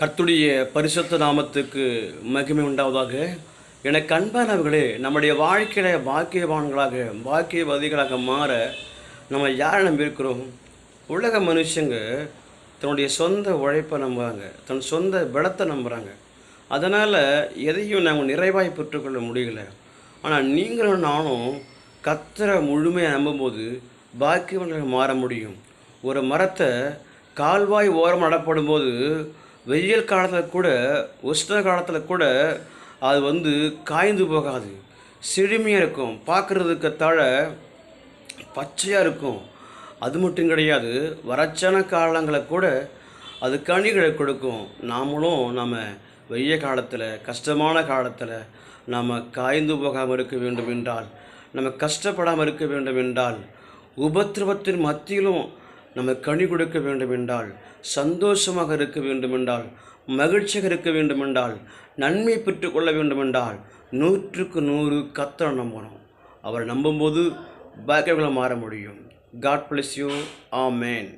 கர்த்துடைய பரிசுத்த நாமத்துக்கு மகிமை உண்டாவதாக. எனக்கு அன்பானவர்களே நம்முடைய வாழ்க்கையில் பாக்கியவான்களாக பாக்கியவதிகளாக மாற நம்ம யாரை நம்பியிருக்கிறோம்? உலக மனுஷங்க தன்னுடைய சொந்த உழைப்பை நம்புகிறாங்க தன் சொந்த பலத்தை நம்புகிறாங்க அதனால் எதையும் நாங்கள் நிறைவாய் பெற்றுக்கொள்ள முடியல. ஆனால் நீங்களும் நானும் கத்தரை முழுமையாக நம்பும்போது பாக்கியவன்கள் மாற முடியும். ஒரு மரத்தை கால்வாய் ஓரம் நடப்படும் போது வெயில் காலத்தில் கூட உஷ்ண காலத்தில் கூட அது வந்து காய்ந்து போகாது. செழுமையாக இருக்கும். பார்க்குறதுக்கு தாழ பச்சையாக இருக்கும். அது மட்டும் கிடையாது. வறட்சான காலங்களை கூட அது கனிகளை கொடுக்கும். நாமளும் நம்ம வெய்ய காலத்தில் கஷ்டமான காலத்தில் நாம் காய்ந்து போகாமல் இருக்க வேண்டும் என்றால் நம்ம கஷ்டப்படாமல் இருக்க வேண்டும் என்றால் உபத்திரவத்தின் மத்தியிலும் நம்ம கனி கொடுக்க வேண்டுமென்றால் சந்தோஷமாக இருக்க வேண்டுமென்றால் மகிழ்ச்சியாக இருக்க வேண்டுமென்றால் நன்மை பெற்றுக்கொள்ள வேண்டுமென்றால் நூற்றுக்கு நூறு கத்தரை நம்பணும். அவரை நம்பும்போது பாக்கியங்களை மாற முடியும். God bless you amen